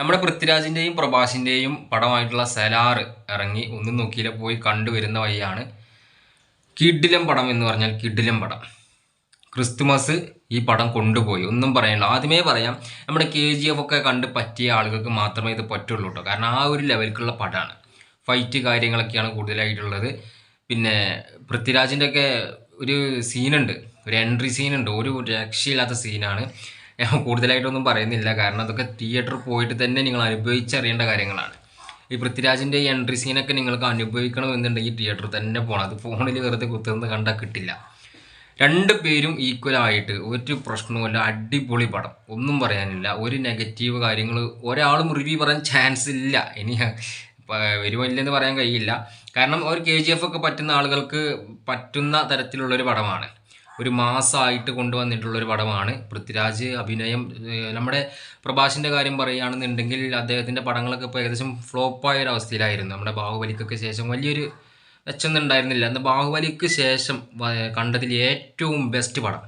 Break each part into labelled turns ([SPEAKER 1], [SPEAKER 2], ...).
[SPEAKER 1] നമ്മുടെ പൃഥ്വിരാജിന്റെയും പ്രഭാഷിന്റെയും പടമായിട്ടുള്ള സലാർ ഇറങ്ങി ഒന്നും നോക്കിയില്ല പോയി കണ്ടുവരുന്ന വഴിയാണ് കിഡിലം പടം എന്ന് പറഞ്ഞാൽ കിഡിലം പടം. ക്രിസ്തുമസ് ഈ പടം കൊണ്ടുപോയി. ഒന്നും പറയാനില്ല ആദ്യമേ പറയാം നമ്മുടെ കെ ജി എഫ് ഒക്കെ കണ്ട് പറ്റിയ ആളുകൾക്ക് മാത്രമേ ഇത് പറ്റുള്ളൂ കേട്ടോ കാരണം ആ ഒരു ലെവലിലുള്ള പടമാണ് ഫൈറ്റ് കാര്യങ്ങളൊക്കെയാണ് കൂടുതലായിട്ടുള്ളത്. പിന്നെ പൃഥ്വിരാജിന്റെ ഒക്കെ ഒരു സീനുണ്ട്. ഒരു എൻട്രി സീനുണ്ട്. ഒരു രക്ഷയില്ലാത്ത സീനാണ്. ഞാൻ കൂടുതലായിട്ടൊന്നും പറയുന്നില്ല. കാരണം അതൊക്കെ തിയേറ്ററിൽ പോയിട്ട് തന്നെ നിങ്ങൾ അനുഭവിച്ചറിയേണ്ട കാര്യങ്ങളാണ്. ഈ പൃഥ്വിരാജിന്റെ ഈ എൻട്രി സീനൊക്കെ നിങ്ങൾക്ക് അനുഭവിക്കണമെന്നുണ്ടെങ്കിൽ തിയേറ്ററിൽ തന്നെ പോകണം അത് ഫോണിൽ വെറുതെ കുത്തുന്നത് കണ്ടാൽ കിട്ടില്ല. രണ്ട് പേരും ഈക്വലായിട്ട് ഒരു പ്രശ്നവുമില്ല. അടിപൊളി പടം. ഒന്നും പറയാനില്ല. ഒരു നെഗറ്റീവ് കാര്യങ്ങൾ ഒരാളും റിവ്യൂ പറയാൻ ചാൻസ് ഇല്ല. ഇനി വരുമില്ലെന്ന് പറയാൻ കഴിയില്ല. കാരണം ഒരു കെ ജി എഫ് ഒക്കെ പറ്റുന്ന ആളുകൾക്ക് പറ്റുന്ന തരത്തിലുള്ളൊരു പടമാണ്. ഒരു മാസമായിട്ട് കൊണ്ടുവന്നിട്ടുള്ള ഒരു പടമാണ്. പൃഥ്വിരാജ് അഭിനയം നമ്മുടെ പ്രഭാഷിന്റെ കാര്യം പറയുകയാണെന്നുണ്ടെങ്കിൽ അദ്ദേഹത്തിന്റെ പടങ്ങളൊക്കെ ഇപ്പോൾ ഏകദേശം ഫ്ലോപ്പായ ഒരു അവസ്ഥയിലായിരുന്നു. നമ്മുടെ ബാഹുബലിക്കൊക്കെ ശേഷം വലിയൊരു മെച്ചൊന്നും ഉണ്ടായിരുന്നില്ല എന്നാൽ ബാഹുബലിക്ക് ശേഷം കണ്ടതിൽ ഏറ്റവും ബെസ്റ്റ് പടം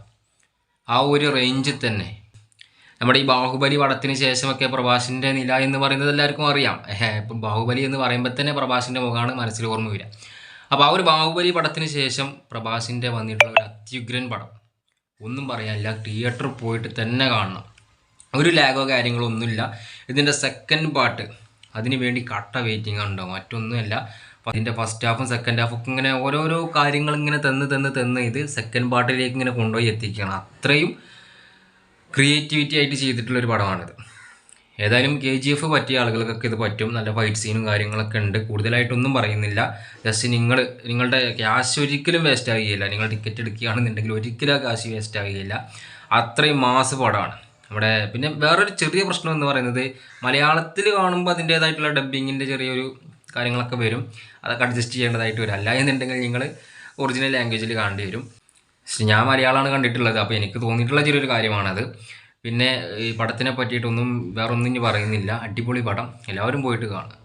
[SPEAKER 1] ആ ഒരു റേഞ്ചിൽ തന്നെ. നമ്മുടെ ഈ ബാഹുബലി പടത്തിന് ശേഷമൊക്കെ പ്രഭാഷിന്റെ നില എന്ന് പറയുന്നത് എല്ലാവർക്കും അറിയാം. ഇപ്പം ബാഹുബലി എന്ന് പറയുമ്പോൾ തന്നെ പ്രഭാഷിന്റെ മുഖമാണ് മനസ്സിൽ ഓർമ്മ വരിക. അപ്പോൾ ആ ഒരു ബാഹുബലി പടത്തിന് ശേഷം പ്രഭാഷിന്റെ വന്നിട്ടുള്ള ഒരു അത്യുഗ്രൻ പടം. ഒന്നും പറയാനില്ല തിയേറ്ററിൽ പോയിട്ട് തന്നെ കാണണം. ഒരു ലാഗോ കാര്യങ്ങളോ ഒന്നുമില്ല ഇതിന്റെ സെക്കൻഡ് പാർട്ട് അതിന് വേണ്ടി കട്ട വെയിറ്റിംഗ് ഉണ്ടോ? മറ്റൊന്നുമല്ല. അതിന്റെ ഫസ്റ്റ് ഹാഫും സെക്കൻഡ് ഹാഫും ഇങ്ങനെ ഓരോരോ കാര്യങ്ങൾ ഇങ്ങനെ തന്ന് തന്ന് തന്ന് ഇത് സെക്കൻഡ് പാർട്ടിലേക്ക് ഇങ്ങനെ കൊണ്ടുപോയി എത്തിക്കുകയാണ്. അത്രയും ക്രിയേറ്റിവിറ്റി ആയിട്ട് ചെയ്തിട്ടുള്ളൊരു പടമാണിത്. ഏതായാലും കെ ജി എഫ് പറ്റിയ ആളുകൾക്കൊക്കെ ഇത് പറ്റും. നല്ല ഫൈറ്റ് സീനും കാര്യങ്ങളൊക്കെ ഉണ്ട്. കൂടുതലായിട്ടൊന്നും പറയുന്നില്ല. ജസ്റ്റ് നിങ്ങൾ നിങ്ങളുടെ ക്യാഷ് ഒരിക്കലും വേസ്റ്റ് ആകുകയില്ല നിങ്ങൾ ടിക്കറ്റ് എടുക്കുകയാണെന്നുണ്ടെങ്കിൽ ഒരിക്കലും ആ കാശ് വേസ്റ്റ് ആകുകയില്ല അത്രയും മാസ് പടമാണ് നമ്മുടെ പിന്നെ വേറൊരു ചെറിയ പ്രശ്നം എന്ന് പറയുന്നത് മലയാളത്തിൽ കാണുമ്പോൾ അതിന്റേതായിട്ടുള്ള ഡബ്ബിങ്ങിന്റെ ചെറിയൊരു കാര്യങ്ങളൊക്കെ വരും. അതൊക്കെ അഡ്ജസ്റ്റ് ചെയ്യേണ്ടതായിട്ട് വരും. അല്ല എന്നുണ്ടെങ്കിൽ നിങ്ങൾ ഒറിജിനൽ ലാംഗ്വേജിൽ കാണേണ്ടി വരും. ഞാൻ മലയാളമാണ് കണ്ടിട്ടുള്ളത്. അപ്പോൾ എനിക്ക് തോന്നിയിട്ടുള്ള ചെറിയൊരു കാര്യമാണത്. പിന്നെ ഈ പടത്തിനെ പറ്റിയിട്ടൊന്നും വേറൊന്നും ഇനി പറയുന്നില്ല. അടിപൊളി പടം. എല്ലാവരും പോയിട്ട് കാണും